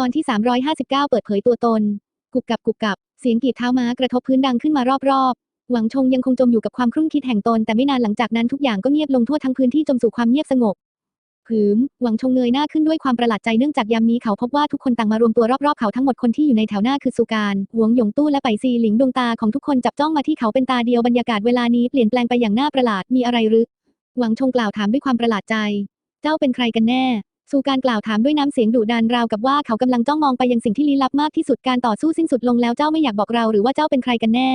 ตอนที่ 359 เปิดเผยตัวตน กุบกับกุบกับ เสียงกีดเท้าม้ากระทบพื้นดังขึ้นมารอบๆ หวังชงยังคงจมอยู่กับความครุ่นคิดแห่งตน แต่ไม่นานหลังจากนั้นทุกอย่างก็เงียบลงทั่วทั้งพื้นที่จมสู่ความเงียบสงบผืมหวังชงเงยหน้าขึ้นด้วยความประหลาดใจเนื่องจากยามนี้เขาพบว่าทุกคนต่างมารวมตัวรอบๆเขาทั้งหมดคนที่อยู่ในแถวหน้าคือสุการหวงหยงตู้และไปซีหลิงดวงตาของทุกคนจับจ้องมาที่เขาเป็นตาเดียวบรรยากาศเวลานี้เปลี่ยนแปลงไปอย่างน่าประหลาดมีอะไรหรือหวังชงกล่าวถามด้วยความประหลาดใจ เจ้าเป็นใครกันแน่ สุการกล่าวถามด้วยน้ำเสียงดุดันราวกับว่าเขากำลังจ้องมองไปยังสิ่งที่ลี้ลับมากที่สุดการต่อสู้สิ้นสุดลงแล้วเจ้าไม่อยากบอกเราหรือว่าเจ้าเป็นใครกันแน่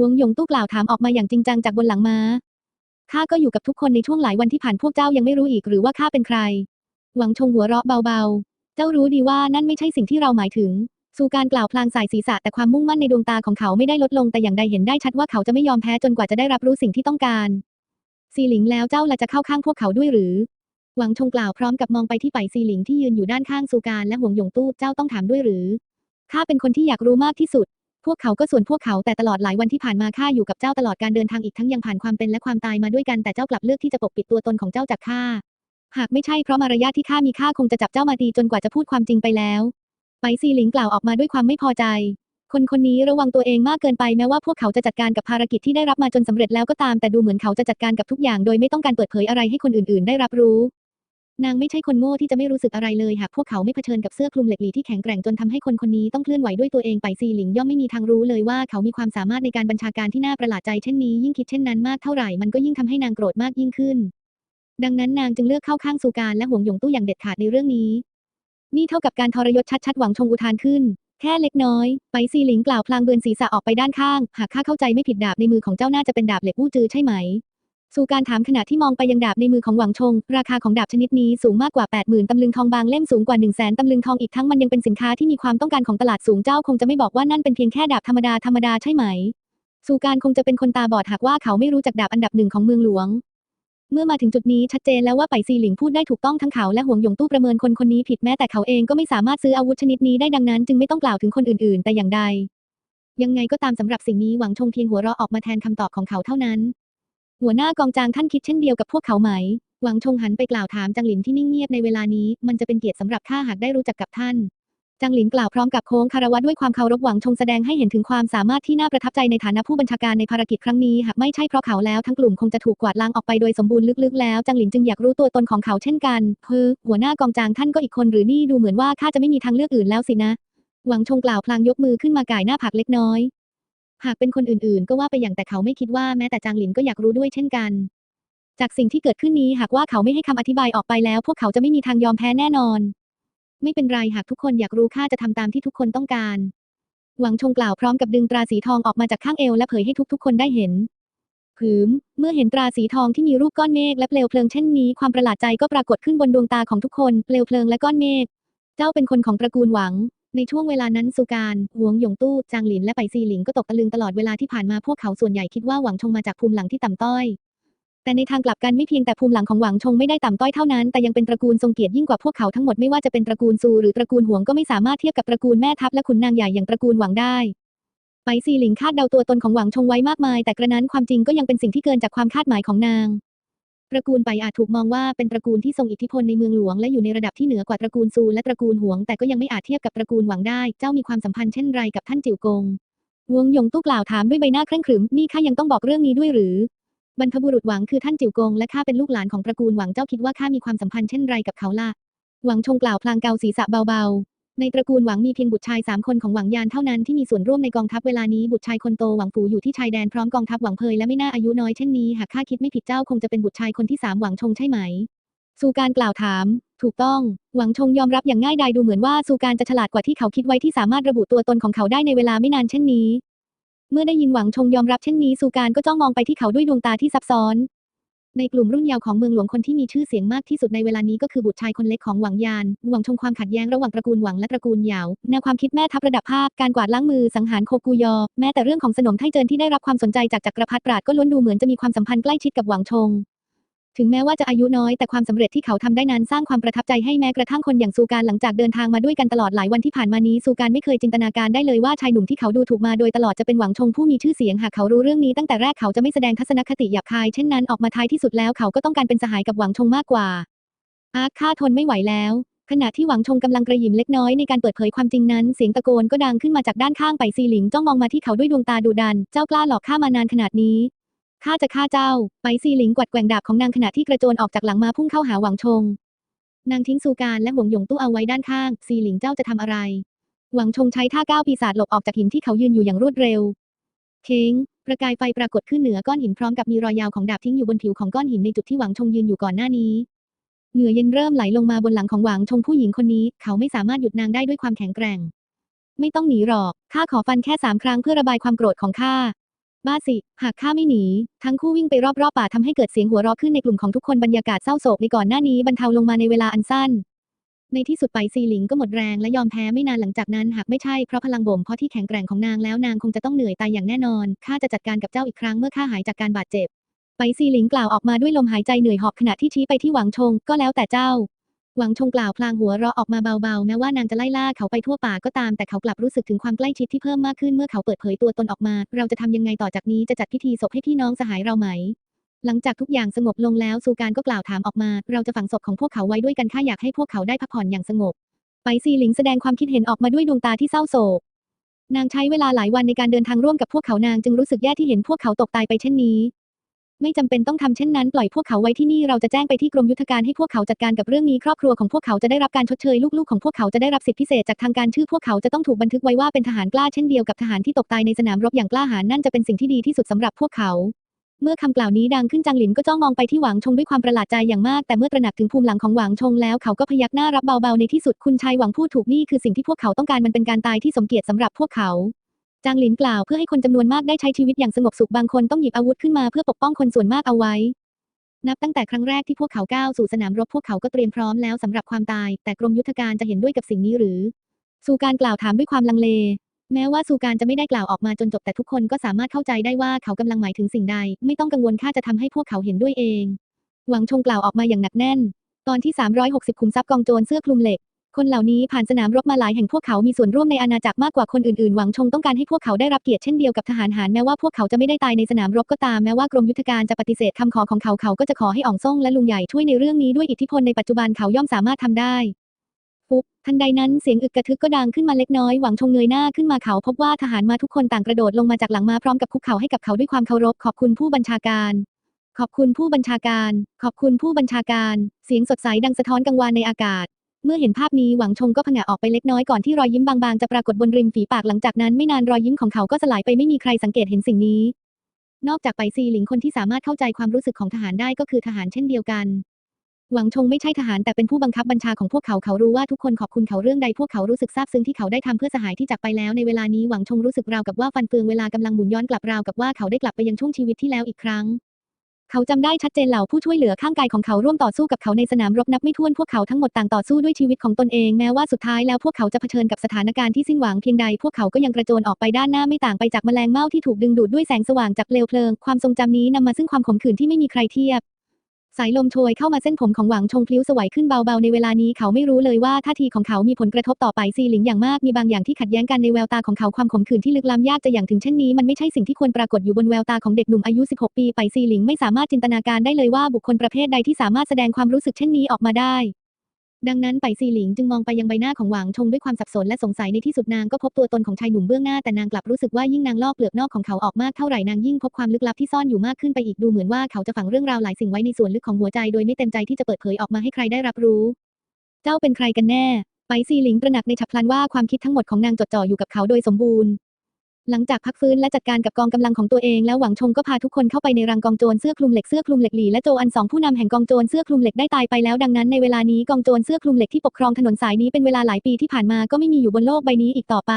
วงหยงตู้กล่าวถามออกมาอย่างจริงจังจากบนหลังม้าข้าก็อยู่กับทุกคนในช่วงหลายวันที่ผ่านพวกเจ้ายังไม่รู้อีกหรือว่าข้าเป็นใคร หวังชงหัวเราะเบาๆ เจ้ารู้ดีว่านั่นไม่ใช่สิ่งที่เราหมายถึงสุการกล่าวพลางสายศีรษะแต่ความมุ่งมั่นในดวงตาของเขาไม่ได้ลดลงแต่อย่างใดเห็นได้ชัดว่าเขาจะไม่ยอมแพ้จนกว่าจะได้รับรู้สิ่งที่ต้องการซีหลิงแล้วเจ้าละจะเข้าข้างพวกเขาด้วยหรือ หวังชงกล่าวพร้อมกับมองไปที่ไปซีหลิงที่ยืนอยู่ด้านข้างสุการและหวงหยงตู้เจ้าต้องถามด้วยหรือ ข้าเป็นคนที่อยากรู้มากที่สุด พวกเขาก็ส่วนพวกเขาแต่ตลอดหลายวันที่ผ่านมาข้าอยู่กับเจ้าตลอดการเดินทางอีกทั้งยังผ่านความเป็นและความตายมาด้วยกันแต่เจ้ากลับเลือกที่จะปกปิดตัวตนของเจ้าจากข้า หากไม่ใช่เพราะมารยาทที่ข้ามีข้าคงจะจับเจ้ามาตีจนกว่าจะพูดความจริงไปแล้ว ไปซีหลิงกล่าวออกมาด้วยความไม่พอใจ คนคนนี้ระวังตัวเองมากเกินไปแม้ว่าพวกเขาจะจัดการกับภารกิจที่ได้รับมาจนสำเร็จแล้วก็ตามแต่ดูเหมือนเขาจะจัดการกับทุกอย่าง โดยไม่ต้องการเปิดเผยอะไรให้คนอื่น ๆ ได้รับรู้ นางไม่ใช่คนโง่ที่จะไม่รู้สึกอะไรเลยหากพวกเขาไม่เผชิญกับเสื้อคลุมเหล็กหลีที่แข็งแกร่งจนทำให้คนคนนี้ต้องเคลื่อนไหวด้วยตัวเองไปซีหลิงย่อมไม่มีทางรู้เลยว่าเขามีความสามารถในการบัญชาการที่น่าประหลาดใจเช่นนี้ยิ่งคิดเช่นนั้นมากเท่าไหร่มันก็ยิ่งทำให้นางโกรธมากยิ่งขึ้น ดังนั้นนางจึงเลือกเข้าข้างสุการและห่วงหยงตู้อย่างเด็ดขาดในเรื่องนี้ นี่เท่ากับการทรยศชัดๆหวังชงอุทานขึ้น แค่เล็กน้อย ไปซีหลิงกล่าวพลางเบือนศีรษะออกไปด้านข้าง หากข้าเข้าใจไม่ผิดดาบในมือของเจ้าน่าจะเป็นดาบเหล็กอู้จือใช่ไหม สุการถามขณะที่มองไปยังดาบในมือของหวังชง ราคาของดาบชนิดนี้สูงมากกว่า 80,000ตำลึงทองบางเล่มสูงกว่า 1 0 0 0 0แสนตำลึงทองอีกทั้งมันยังเป็นสินค้าที่มีความต้องการของตลาดสูงเจ้าคงจะไม่บอกว่านั่นเป็นเพียงแค่ดาบธรรมดาธรรมดาใช่ไหมสุการคงจะเป็นคนตาบอดหากว่าเขาไม่รู้จักดาบอันดับหนึ่งของเมืองหลวง เมื่อมาถึงจุดนี้ชัดเจนแล้วว่าไปซีหลิงพูดได้ถูกต้องทั้งเขาและหวงหยงตู้ประเมินคนคนนี้ผิดแม้แต่เขาเองก็ไม่สามารถซื้ออาวุธชนิดนี้ได้ดังนั้น จึงไม่ต้องกล่าวถึงคนอื่น ๆ แต่อย่างใด ยังไงก็ตามสำหรับสิ่งนี้หวังชงเพียงหัวเราะออกมาแทนคำตอบของเขาเท่านั้น หัวหน้ากองจางท่านคิดเช่นเดียวกับพวกเขาไหม หวังชงหันไปกล่าวถามจางหลินที่นิ่งเงียบในเวลานี้ มันจะเป็นเกียรติสำหรับข้าหากได้รู้จักกับท่านจางหลินกล่าวพร้อมกับโค้งคารวะด้วยความเคารพหวังชงแสดงให้เห็นถึงความสามารถที่น่าประทับใจในฐานะผู้บัญชาการในภารกิจครั้งนี้หากไม่ใช่เพราะเขาแล้วทั้งกลุ่มคงจะถูกกวาดล้างออกไปโดยสมบูรณ์ลึกๆ แล้วจางหลินจึงอยากรู้ตัวตนของเขาเช่นกันเฮ้อหัวหน้ากองจางท่านก็อีกคนหรือนี่ดูเหมือนว่าข้าจะไม่มีทางเลือกอื่นแล้วสินะหวังชงกล่าวพลางยกมือขึ้นมาก่ายหน้าผากเล็กน้อย หากเป็นคนอื่นๆ ก็ว่าไปอย่างแต่เขาไม่คิดว่าแม้แต่จางหลินก็อยากรู้ด้วยเช่นกัน จากสิ่งที่เกิดขึ้นนี้หากว่าเขาไม่ให้คำอธิบายออกไปแล้ว พวกเขาจะไม่มีทางยอมแพ้แน่นอน ไม่เป็นไรหากทุกคนอยากรู้ข้าจะทำตามที่ทุกคนต้องการ หวังชงกล่าวพร้อมกับดึงตราสีทองออกมาจากข้างเอวและเผยให้ทุกๆ คนได้เห็นผืมเมื่อเห็นตราสีทองที่มีรูปก้อนเมฆและเปลวเพลิงเช่นนี้ความประหลาดใจก็ปรากฏขึ้นบนดวงตาของทุกคน เปลวเพลิงและก้อนเมฆ เจ้าเป็นคนของตระกูลหวัง ในช่วงเวลานั้นสุการหวงหยงตู้ จางหลิน และไปซีหลิงก็ตกตะลึงตลอดเวลาที่ผ่านมาพวกเขาส่วนใหญ่คิดว่าหวังชงมาจากภูมิหลังที่ต่ำต้อย แต่ในทางกลับกันไม่เพียงแต่ภูมิหลังของหวังชงไม่ได้ต่ำต้อยเท่านั้น แต่ยังเป็นตระกูลทรงเกียรติยิ่งกว่าพวกเขาทั้งหมดไม่ว่าจะเป็นตระกูลซูหรือตระกูลหวงก็ไม่สามารถเทียบกับตระกูลแม่ทัพและขุนนางใหญ่อย่างตระกูลหวังได้ไปซีหลิงคาดเดาตัวตนของหวังชงไว้มากมาย แต่กระนั้นความจริงก็ยังเป็นสิ่งที่เกินจากความคาดหมายของนาง ตระกูลไปอาจถูกมองว่าเป็นตระกูลที่ทรงอิทธิพลในเมืองหลวงและอยู่ในระดับที่เหนือกว่าตระกูลซูและตระกูลหวง แต่ก็ยังไม่อาจเทียบกับตระกูลหวังได้ เจ้ามีความสัมพันธ์เช่นไรกับท่านจิ๋วกงหวงหยงตู้กล่าวถามด้วยใบหน้าเคร่งขรึมนี่ข้ายังต้องบอกเรื่องนี้ด้วยหรือบรรพบุรุษหวังคือท่านจิ๋วกงและข้าเป็นลูกหลานของตระกูลหวังเจ้าคิดว่าข้ามีความสัมพันธ์เช่นไรกับเขาล่ะหวังชงกล่าวพลางเกาศีรษะเบาๆ ในตระกูลหวังมีเพียงบุตรชายสามคนของหวังยานเท่านั้นที่มีส่วนร่วมในกองทัพเวลานี้บุตรชายคนโตหวังฝูอยู่ที่ชายแดนพร้อมกองทัพหวังเพยและไม่น่าอายุน้อยเช่นนี้หากข้าคิดไม่ผิดเจ้าคงจะเป็นบุตรชายคนที่สามหวังชงใช่ไหมสูการกล่าวถาม ถูกต้อง หวังชงยอมรับอย่างง่ายดายดูเหมือนว่าสูการจะฉลาดกว่าที่เขาคิดไว้ที่สามารถระบุตัวตนของเขาได้ในเวลาไม่นานเช่นนี้ เมื่อได้ยินหวังชงยอมรับเช่นนี้สูการก็จ้องมองไปที่เขาด้วยดวงตาที่ซับซ้อน ในกลุ่มรุ่นเยาว์ของเมืองหลวงคนที่มีชื่อเสียงมากที่สุดในเวลานี้ก็คือบุตรชายคนเล็กของหวังยาน หวังชงความขัดแย้งระหว่างตระกูลหวังและตระกูลเหยาแนวความคิดแม่ทัพระดับภาค การกวาดล้างมือสังหารโคกูยอ แม้แต่เรื่องของสนมไทเจินที่ได้รับความสนใจจากจักรพรรดิปราดก็ล้วนดูเหมือนจะมีความสัมพันธ์ใกล้ชิดกับหวังชง ถึงแม้ว่าจะอายุน้อยแต่ความสำเร็จที่เขาทำได้นั้นสร้างความประทับใจให้แม้กระทั่งคนอย่างซูการหลังจากเดินทางมาด้วยกันตลอดหลายวันที่ผ่านมานี้ซูการไม่เคยจินตนาการได้เลยว่าชายหนุ่มที่เขาดูถูกมาโดยตลอดจะเป็นหวังชงผู้มีชื่อเสียงหากเขารู้เรื่องนี้ตั้งแต่แรกเขาจะไม่แสดงทัศนคติหยาบคายเช่นนั้นออกมาท้ายที่สุดแล้วเขาก็ต้องการเป็นสหายกับหวังชงมากกว่าอาข้าทนไม่ไหวแล้วขณะที่หวังชงกำลังกระหยิมเล็กน้อยในการเปิดเผยความจริงนั้น เสียงตะโกนก็ดังขึ้นมาจากด้านข้างไปซีหลิงจ้องมองมาที่เขาด้วยดวงตาดุดัน เจ้ากล้าหลอกข้ามานานขนาดนี้ ข้าจะฆ่าเจ้า ไปซีหลิงกวัดแกว่งดาบของนางขณะที่กระโจนออกจากหลังมาพุ่งเข้าหาหวังชง นางทิ้งซูการและหวงหยงตู้เอาไว้ด้านข้าง ซีหลิงเจ้าจะทำอะไร หวังชงใช้ท่าก้าวปีศาจหลบออกจากหินที่เขายืนอยู่อย่างรวดเร็ว เค้งประกายไฟปรากฏขึ้นเหนือก้อนหินพร้อมกับมีรอยยาวของดาบทิ้งอยู่บนผิวของก้อนหินในจุดที่หวังชงยืนอยู่ก่อนหน้านี้ เหงื่อเย็นเริ่มไหลลงมาบนหลังของหวังชงผู้หญิงคนนี้ เขาไม่สามารถหยุดนางได้ด้วยความแข็งแกร่ง ไม่ต้องหนีหรอก ข้าขอฟันแค่สามครั้งเพื่อระบายความโกรธของข้า บ้าสิ หากข้าไม่หนี ทั้งคู่วิ่งไปรอบๆป่าทำให้เกิดเสียงหัวเราะขึ้นในกลุ่มของทุกคนบรรยากาศเศร้าโศกในก่อนหน้านี้บรรเทาลงมาในเวลาอันสั้น ในที่สุดไปซีหลิงก็หมดแรงและยอมแพ้ไม่นานหลังจากนั้นหากไม่ใช่เพราะพลังบ่มเพราะที่แข็งแกร่งของนางแล้วนางคงจะต้องเหนื่อยตายอย่างแน่นอนข้าจะจัดการกับเจ้าอีกครั้งเมื่อข้าหายจากการบาดเจ็บ ไปซีหลิงกล่าวออกมาด้วยลมหายใจเหนื่อยหอบขณะที่ชี้ไปที่หวังชงก็แล้วแต่เจ้า หวังชงกล่าวพลางหัวเราะออกมาเบาๆแม้ว่านางจะไล่ล่าเขาไปทั่วป่าก็ตามแต่เขากลับรู้สึกถึงความใกล้ชิดที่เพิ่มมากขึ้นเมื่อเขาเปิดเผยตัวตนออกมา เราจะทำยังไงต่อจากนี้จะจัดพิธีศพให้พี่น้องสหายเราไหม หลังจากทุกอย่างสงบลงแล้วซูการก็กล่าวถามออกมา เราจะฝังศพของพวกเขาไว้ด้วยกันข้าอยากให้พวกเขาได้พักผ่อนอย่างสงบ ไปซีหลิงแสดงความคิดเห็นออกมาด้วยดวงตาที่เศร้าโศก นางใช้เวลาหลายวันในการเดินทางร่วมกับพวกเขานางจึงรู้สึกแย่ที่เห็นพวกเขาตกตายไปเช่นนี้ ไม่จำเป็นต้องทำเช่นนั้นปล่อยพวกเขาไว้ที่นี่เราจะแจ้งไปที่กรมยุทธการให้พวกเขาจัดการกับเรื่องนี้ครอบครัวของพวกเขาจะได้รับการชดเชยลูกๆของพวกเขาจะได้รับสิทธิพิเศษจากทางการชื่อพวกเขาจะต้องถูกบันทึกไว้ว่าเป็นทหารกล้าเช่นเดียวกับทหารที่ตกตายในสนามรบอย่างกล้าหาญนั่นจะเป็นสิ่งที่ดีที่สุดสำหรับพวกเขาเมื่อคำกล่าวนี้ดังขึ้นจางหลินก็จ้องมองไปที่หวังชงด้วยความประหลาดใจอย่างมาก แต่เมื่อตระหนักถึงภูมิหลังของหวังชงแล้วเขาก็พยักหน้ารับเบาๆในที่สุดคุณชายหวังพูดถูกนี่คือสิ่งที่พวกเขาต้องการมันเป็นการตายที่สมเกียรติสำหรับพวกเขา จางหลินกล่าวเพื่อให้คนจำนวนมากได้ใช้ชีวิตอย่างสงบสุขบางคนต้องหยิบอาวุธขึ้นมาเพื่อปกป้องคนส่วนมากเอาไว้ นับตั้งแต่ครั้งแรกที่พวกเขาก้าวสู่สนามรบพวกเขาก็เตรียมพร้อมแล้วสำหรับความตาย แต่กรมยุทธการจะเห็นด้วยกับสิ่งนี้หรือ สูการกล่าวถามด้วยความลังเล แม้ว่าสูการจะไม่ได้กล่าวออกมาจนจบแต่ทุกคนก็สามารถเข้าใจได้ว่าเขากำลังหมายถึงสิ่งใด ไม่ต้องกังวลข้าจะทำให้พวกเขาเห็นด้วยเอง หวังชงกล่าวออกมาอย่างหนักแน่น ตอนที่ 360 คุมทรัพย์กองโจรเสื้อคลุมเหล็ก คนเหล่านี้ผ่านสนามรบมาหลายแห่งพวกเขามีส่วนร่วมในอาณาจักรมากกว่าคนอื่นๆ หวังชงต้องการให้พวกเขาได้รับเกียรติเช่นเดียวกับทหารหารแม้ว่าพวกเขาจะไม่ได้ตายในสนามรบก็ตามแม้ว่ากรมยุทธการจะปฏิเสธคำขอของเขาเขาก็จะขอให้อ่องซ่งและลุงใหญ่ช่วยในเรื่องนี้ด้วยอิทธิพลในปัจจุบันเขาย่อมสามารถทำได้ปุ๊บทันใดนั้นเสียงอึกกระทึกก็ดังขึ้นมาเล็กน้อยหวังชงเงยหน้าขึ้นมาเขาพบว่าทหารมาทุกคนต่างกระโดดลงมาจากหลังมาพร้อมกับคุกเข่าให้กับเขาด้วยความเคารพขอบคุณผู้บัญชาการ ขอบคุณผู้บัญชาการ ขอบคุณผู้บัญชาการ เสียงสดใสดังสะท้อนกังวานในอากาศ เมื่อเห็นภาพนี้หวังชงก็ผงะออกไปเล็กน้อยก่อนที่รอยยิ้มบางๆจะปรากฏบนริมฝีปากหลังจากนั้นไม่นานรอยยิ้มของเขาก็สลายไปไม่มีใครสังเกตเห็นสิ่งนี้ นอกจากไปซีหลิงคนที่สามารถเข้าใจความรู้สึกของทหารได้ก็คือทหารเช่นเดียวกัน หวังชงไม่ใช่ทหารแต่เป็นผู้บังคับบัญชาของพวกเขาเขารู้ว่าทุกคนขอบคุณเขาเรื่องใดพวกเขารู้สึกซาบซึ้งที่เขาได้ทำเพื่อสหายที่จากไปแล้วในเวลานี้หวังชงรู้สึกราวกับว่าฟันเฟืองเวลากำลังหมุนย้อนกลับราวกับว่าเขาได้กลับไปยังช่วงชีวิตที่แล้วอีกครั้ง เขาจำได้ชัดเจนเหล่าผู้ช่วยเหลือข้างกายของเขาร่วมต่อสู้กับเขาในสนามรบนับไม่ถ้วนพวกเขาทั้งหมดต่างต่อสู้ด้วยชีวิตของตนเองแม้ว่าสุดท้ายแล้วพวกเขาจะเผชิญกับสถานการณ์ที่สิ้นหวังเพียงใด พวกเขาก็ยังกระโจนออกไปด้านหน้าไม่ต่างไปจากแมลงเม่าที่ถูกดึงดูดด้วยแสงสว่างจากเปลวเพลิง ความทรงจำนี้นำมาซึ่งความขมขื่นที่ไม่มีใครเทียบ สายลมโชยเข้ามาเส้นผมของหวังชงพลิ้วสวยขึ้นเบาๆ ในเวลานี้เขาไม่รู้เลยว่าท่าทีของเขามีผลกระทบต่อไปซีหลิงอย่างมากมีบางอย่างที่ขัดแย้งกันในแววตาของเขาความขมขื่นที่ลึกล้ำยากจะอย่างถึงเช่นนี้มันไม่ใช่สิ่งที่ควรปรากฏอยู่บนแววตาของเด็กหนุ่มอายุ 16 ปีไปซีหลิงไม่สามารถจินตนาการได้เลยว่าบุคคลประเภทใดที่สามารถแสดงความรู้สึกเช่นนี้ออกมาได้ ดังนั้นไปซีหลิงจึงมองไปยังใบหน้าของหวางชงด้วยความสับสนและสงสัยในที่สุดนางก็พบตัวตนของชายหนุ่มเบื้องหน้าแต่นางกลับรู้สึกว่ายิ่งนางลอกเปลือกนอกของเขาออกมากเท่าไหร่นางยิ่งพบความลึกลับที่ซ่อนอยู่มากขึ้นไปอีกดูเหมือนว่าเขาจะฝังเรื่องราวหลายสิ่งไว้ในส่วนลึกของหัวใจโดยไม่เต็มใจที่จะเปิดเผยออกมาให้ใครได้รับรู้ เจ้าเป็นใครกันแน่ ไปซีหลิงตระหนักในฉับพลันว่าความคิดทั้งหมดของนางจดจ่ออยู่กับเขาโดยสมบูรณ์ หลังจากพักฟื้นและจัดการกับกองกำลังของตัวเองแล้วหวังชงก็พาทุกคนเข้าไปในรังกองโจรเสื้อคลุมเหล็กเสื้อคลุมเหล็กหลี่และโจอันสองผู้นำแห่งกองโจรเสื้อคลุมเหล็กได้ตายไปแล้วดังนั้นในเวลานี้กองโจรเสื้อคลุมเหล็กที่ปกครองถนนสายนี้เป็นเวลาหลายปีที่ผ่านมาก็ไม่มีอยู่บนโลกใบนี้อีกต่อไป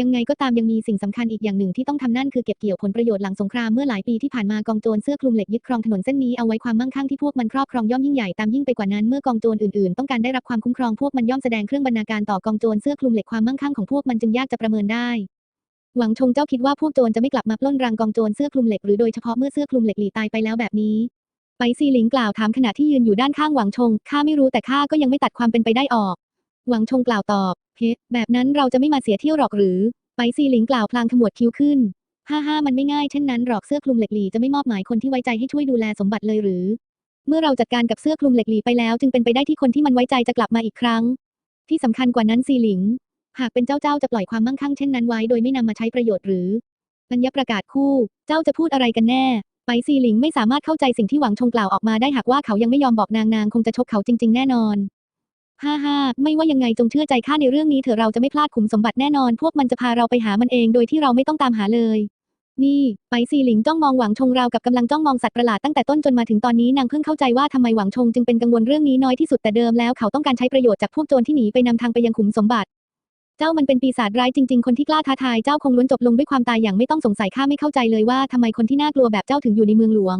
ยังไงก็ตามยังมีสิ่งสำคัญอีกอย่างหนึ่งที่ต้องทำนั่นคือเก็บเกี่ยวผลประโยชน์หลังสงครามเมื่อหลายปีที่ผ่านมากองโจรเสื้อคลุมเหล็กยึดครองถนนเส้นนี้เอาไว้ความมั่งคั่งที่พวกมันครอบครองย่อมยิ่งใหญ่ตามยิ่งไปกว่านั้นเมื่อกองโจรอื่นๆ ต้องการได้รับความคุ้มครองพวกมันย่อมแสดงเครื่องบรรณาการต่อกองโจรเสื้อคลุมเหล็กความมั่งคั่งของพวกมันจึงยากจะประเมินได้ หวังชงเจ้าคิดว่าพวกโจรจะไม่กลับมาปล้นรังกองโจรเสื้อคลุมเหล็กหรือโดยเฉพาะเมื่อเสื้อคลุมเหล็กหลีตายไปแล้วแบบนี้ไปซีหลิงกล่าวถามขณะที่ยืนอยู่ด้านข้างหวังชง ข้าไม่รู้แต่ข้าก็ยังไม่ตัดความเป็นไปได้ออก หวังชงกล่าวตอบเฮ้แบบนั้นเราจะไม่มาเสียเที่ยวหรอกหรือ ไปซีหลิงกล่าวพลางขมวดคิ้วขึ้นฮ่าฮ่ามันไม่ง่ายเช่นนั้นหรอกเสื้อคลุมเหล็กหลีจะไม่มอบหมายคนที่ไว้ใจให้ช่วยดูแลสมบัติเลยหรือ เมื่อเราจัดการกับเสื้อคลุมเหล็กหลีไปแล้ว จึงเป็นไปได้ที่คนที่มันไว้ใจจะกลับมาอีกครั้ง ที่สำคัญกว่านั้นซีหลิง หากเป็นเจ้าเจ้าจะปล่อยความมั่งคั่งเช่นนั้นไว้โดยไม่นำมาใช้ประโยชน์หรือปัญญประกาศคู่ เจ้าจะพูดอะไรกันแน่ไปซีหลิงไม่สามารถเข้าใจสิ่งที่หวังชงกล่าวออกมาได้หากว่าเขายังไม่ยอมบอกนางนางคงจะชกเขาจริง ๆ แน่นอนฮ่าฮ่าไม่ว่ายังไงจงเชื่อใจข้าในเรื่องนี้เถอะเราจะไม่พลาดขุมสมบัติแน่นอน พวกมันจะพาเราไปหามันเองโดยที่เราไม่ต้องตามหาเลย นี่ไปซีหลิงจ้องมองหวังชงราวกับกำลังจ้องมองสัตว์ประหลาดตั้งแต่ต้นจนมาถึงตอนนี้นางเพิ่งเข้าใจว่าทำไมหวังชงจึงเป็นกังวลเรื่องนี้น้อยที่สุดแต่เดิมแล้วเขาต้องการใช้ประโยชน์จากพวกโจรที่หนีไปนำทางไปยังขุมสมบัติ เจ้ามันเป็นปีศาจร้ายจริง ๆ คนที่กล้าท้าทายเจ้าคงล้วนจบลงด้วยความตายอย่างไม่ต้องสงสัยข้าไม่เข้าใจเลยว่าทำไมคนที่น่ากลัวแบบเจ้าถึงอยู่ในเมืองหลวง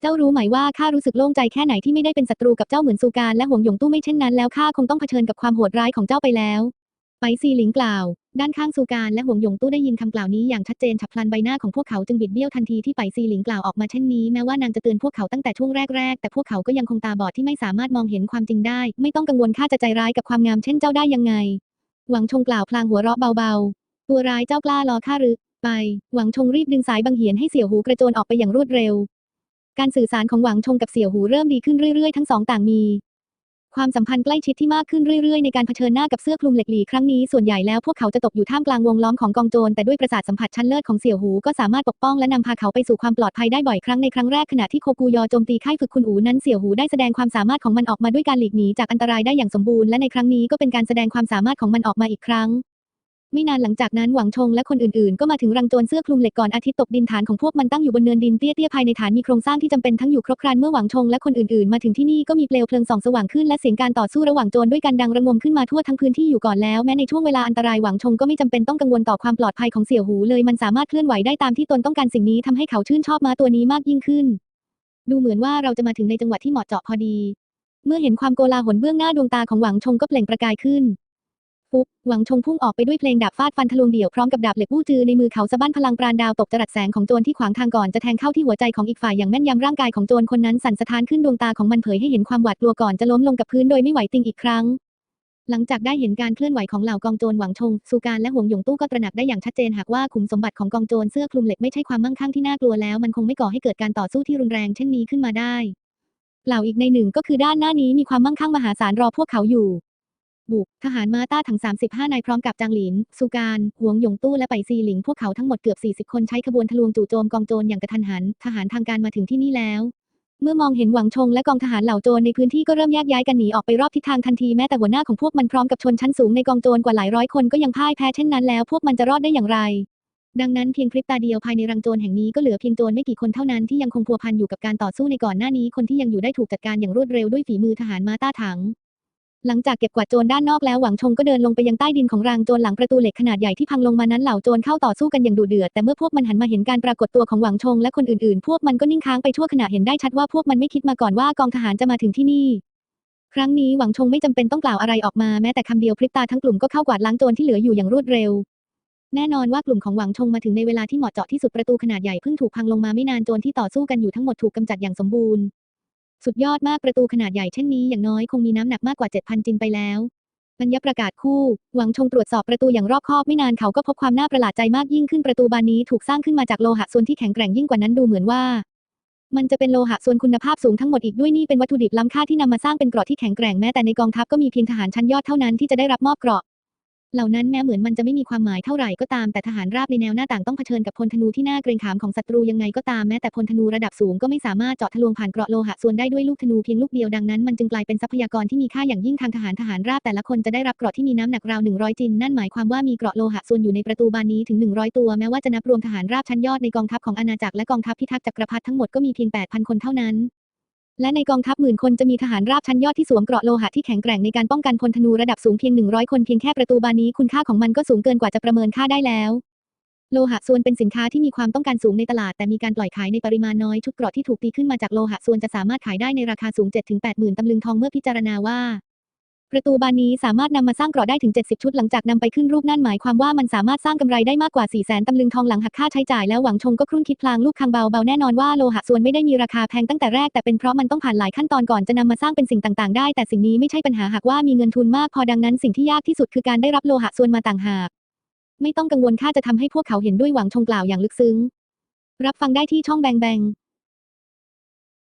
เจ้ารู้ไหมว่าข้ารู้สึกโล่งใจแค่ไหนที่ไม่ได้เป็นศัตรูกับเจ้าเหมือนซูการและหวงหยงตู้ไม่เช่นนั้นแล้วข้าคงต้องเผชิญกับความโหดร้ายของเจ้าไปแล้ว ไปซีหลิงกล่าว ด้านข้างซูการและหวงหยงตู้ได้ยินคำกล่าวนี้อย่างชัดเจนฉับพลันใบหน้าของพวกเขาจึงบิดเบี้ยวทันทีที่ไปซีหลิงกล่าวออกมาเช่นนี้แม้ว่านางจะเตือนพวกเขาตั้งแต่ช่วงแรกๆแต่พวกเขาก็ยังคงตาบอดที่ไม่สามารถมองเห็นความจริงได้ ไม่ต้องกังวลข้าจะใจร้ายกับความงามเช่นเจ้าได้ยังไง หวังชงกล่าวพลางหัวเราะเบาๆ ตัวร้ายเจ้ากล้ารอข้าหรือ ไป หวังชงรีบดึงสายบังเหียนให้เสี่ยวหูกระโจนออกไปอย่างรวดเร็ว การสื่อสารของหวังชงกับเสี่ยวหูเริ่มดีขึ้นเรื่อยๆ ทั้งสองต่างมี ความสัมพันธ์ใกล้ชิดที่มากขึ้นเรื่อยๆ ในการเผชิญหน้ากับเสื้อคลุมเหล็กหลีครั้งนี้ส่วนใหญ่แล้วพวกเขาจะตกอยู่ท่ามกลางวงล้อมของกองโจรแต่ด้วยประสาทสัมผัสชั้นเลิศของเสี่ยวหูก็สามารถปกป้องและนำพาเขาไปสู่ความปลอดภัยได้บ่อยครั้งในครั้งแรกขณะที่โคกูยอโจมตีค่ายฝึกคุณอูนั้นเสี่ยวหูได้แสดงความสามารถของมันออกมาด้วยการหลีกหนีจากอันตรายได้อย่างสมบูรณ์และในครั้งนี้ก็เป็นการแสดงความสามารถของมันออกมาอีกครั้ง ไม่นานหลังจากนั้นหวังชงและคนอื่นๆ ก็มาถึงรังโจรเสื้อคลุมเหล็กก่อนอาทิตย์ตกดินฐานของพวกมันตั้งอยู่บนเนินดินเตี้ยๆภายในฐานมีโครงสร้างที่จำเป็นทั้งอยู่ครบครันเมื่อหวังชงและคนอื่นๆ มาถึงที่นี่ก็มีเปลวเพลิงส่องสว่างขึ้นและเสียงการต่อสู้ระหว่างโจรด้วยกันดังระงมขึ้นมาทั่วทั้งพื้นที่อยู่ก่อนแล้วแม้ในช่วงเวลาอันตรายหวังชงก็ไม่จำเป็นต้องกังวลต่อความปลอดภัยของเสี่ยวหูเลยมันสามารถเคลื่อนไหวได้ตามที่ตนต้องการสิ่งนี้ทำให้เขาชื่นชอบม้าตัวนี้มากยิ่งขึ้น ดูเหมือนว่าเราจะมาถึงในจังหวะที่เหมาะเจาะพอดี เมื่อเห็นความโกลาหลเบื้องหน้าดวงตาของหวังชงก็เปล่งประกายขึ้น ปุ๊บ หวังชงพุ่งออกไปด้วยเพลงดาบฟาดฟันทะลวงเดี่ยวพร้อมกับดาบเหล็กวู้จือในมือเขาสะบั้นพลังปราณดาวตกจรัสแสงของโจรที่ขวางทางก่อนจะแทงเข้าที่หัวใจของอีกฝ่ายอย่างแม่นยำร่างกายของโจรคนนั้นสั่นสะท้านขึ้นดวงตาของมันเผยให้เห็นความหวาดกลัวก่อนจะล้มลงกับพื้นโดยไม่ไหวติงอีกครั้ง หลังจากได้เห็นการเคลื่อนไหวของเหล่ากองโจรหวังชงสุการและหวงหยงตู้ก็ตระหนักได้อย่างชัดเจนหากว่าขุมสมบัติของกองโจรเสื้อคลุมเหล็กไม่ใช่ความมั่งคั่งที่น่ากลัวแล้วมันคงไม่ก่อให้เกิดการต่อสู้ที่รุนแรงเช่นนี้ขึ้นมาได้กล่าอีกในหนึ่งก็คือด้านหน้านี้มีความมั่งคั่งมหาศาลรอพวกเขาอยู่ บุก ทหารมาต้าทั้ง 35 นายพร้อมกับจางหลิน สุการหวงหยงตู้และไปซีหลิง พวกเขาทั้งหมดเกือบ 40 คนใช้ขบวนทะลวงจู่โจมกองโจรอย่างกระทันหัน ทหารทางการมาถึงที่นี่แล้ว เมื่อมองเห็นหวังชงและกองทหารเหล่าโจรในพื้นที่ก็เริ่มแยกย้ายกันหนีออกไปรอบทิศทางทันทีแม้แต่หัวหน้าของพวกมันพร้อมกับชนชั้นสูงในกองโจรกว่าหลายร้อยคนก็ยังพ่ายแพ้เช่นนั้นแล้วพวกมันจะรอดได้อย่างไรดังนั้นเพียงพริบตาเดียวภายในรังโจรแห่งนี้ก็เหลือเพียงโจรไม่กี่คนเท่านั้นที่ยังคงพัวพันอยู่กับการต่อสู้ในก่อนหน้านี้คนที่ยังอยู่ได้ถูกจัดการอย่างรวดเร็วด้วยฝีมือทหารมาต้าถัง หลังจากเก็บกวาดโจรด้านนอกแล้วหวังชงก็เดินลงไปยังใต้ดินของรางโจรหลังประตูเหล็กขนาดใหญ่ที่พังลงมานั้นเหล่าโจรเข้าต่อสู้กันอย่างดุเดือดแต่เมื่อพวกมันหันมาเห็นการปรากฏตัวของหวังชงและคนอื่นๆ พวกมันก็นิ่งค้างไปชั่วขณะเห็นได้ชัดว่าพวกมันไม่คิดมาก่อนว่ากองทหารจะมาถึงที่นี่ ครั้งนี้หวังชงไม่จำเป็นต้องกล่าวอะไรออกมาแม้แต่คำเดียวพริบตาทั้งกลุ่มก็เข้ากวาดล้างโจรที่เหลืออยู่อย่างรวดเร็วแน่นอนว่ากลุ่มของหวังชงมาถึงในเวลาที่เหมาะเจาะที่สุดประตูขนาดใหญ่เพิ่งถูกพังลงมาไม่นานโจรที่ต่อสู้กันอยู่ทั้งหมดถูกกำจัดอย่างสมบูรณ์ สุดยอดมากประตูขนาดใหญ่เช่นนี้อย่างน้อยคงมีน้ำหนักมากกว่า 7,000จินไปแล้วปัญญประกาศคู่หวังชงตรวจสอบประตูอย่างรอบคอบไม่นานเขาก็พบความน่าประหลาดใจมากยิ่งขึ้นประตูบานนี้ถูกสร้างขึ้นมาจากโลหะส่วนที่แข็งแกร่งยิ่งกว่านั้นดูเหมือนว่า มันจะเป็นโลหะส่วนคุณภาพสูงทั้งหมดอีกด้วยนี่เป็นวัตถุดิบล้ำค่าที่นำมาสร้างเป็นเกราะที่แข็งแกร่งแม้แต่ในกองทัพก็มีเพียงทหารชั้นยอดเท่านั้นที่จะได้รับมอบเกราะ เหล่านั้นแม้เหมือนมันจะไม่มีความหมายเท่าไหร่ก็ตามแต่ทหารราบในแนวหน้าต่างต้องเผชิญกับพลธนูที่น่าเกรงขามของศัตรูยังไงก็ตามแม้แต่พลธนูระดับสูงก็ไม่สามารถเจาะทะลวงผ่านเกราะโลหะส่วนได้ด้วยลูกธนูเพียงลูกเดียวดังนั้นมันจึงกลายเป็นทรัพยากรที่มีค่าอย่างยิ่งทางทหารทหารราบแต่ละคนจะได้รับเกราะที่มีน้ำหนักราว 100 จินนั่นหมายความว่ามีเกราะโลหะส่วนอยู่ในประตูบานนี้ถึง 100 ตัวแม้ว่าจะนับรวมทหารราบชั้นยอดในกองทัพของอาณาจักรและกองทัพพิทักษ์จักรพรรดิทั้งหมดก็มีเพียง 8,000 คนเท่านั้น และในกองทัพหมื่นคนจะมีทหารราบชั้นยอดที่สวมเกราะโลหะที่แข็งแกร่งในการป้องกันพลธนูระดับสูงเพียง 100 คนเพียงแค่ประตูบานนี้คุณค่าของมันก็สูงเกินกว่าจะประเมินค่าได้แล้ว โลหะส่วนเป็นสินค้าที่มีความต้องการสูงในตลาด แต่มีการปล่อยขายในปริมาณน้อยชุดเกราะที่ถูกตีขึ้นมาจากโลหะส่วนจะสามารถขายได้ในราคาสูง 7-8หมื่นตำลึงทองเมื่อพิจารณาว่า ประตูบานนี้สามารถนำมาสร้างกราะได้ถึง 70 ชุดหลังจากนำไปขึ้นรูปนั่นหมายความว่ามันสามารถสร้างกำไรได้มากกว่า 4 0 0แสนตำลึงทองหลังหักค่าใช้จ่ายแล้วหวังชงก็ครุ่นคิดพลางลูกคังเบาเบาแน่นอนว่าโลหะส่วนไม่ได้มีราคาแพงตั้งแต่แรกแต่เป็นเพราะมันต้องผ่านหลายขั้นตอนก่อนจะนำมาสร้างเป็นสิ่งต่างๆ ได้แต่สิ่งนี้ไม่ใช่ปัญหาหากว่ามีเงินทุนมากพอดังนั้นสิ่งที่ยากที่สุดคือการได้รับโลหะส่วนมาต่างหากไม่ต้องกังวลค่าจะทำให้พวกเขาเห็นด้วยหวังชงกล่าวอย่างลึกซึ้ง รับฟังได้ที่ช่องแบงแบง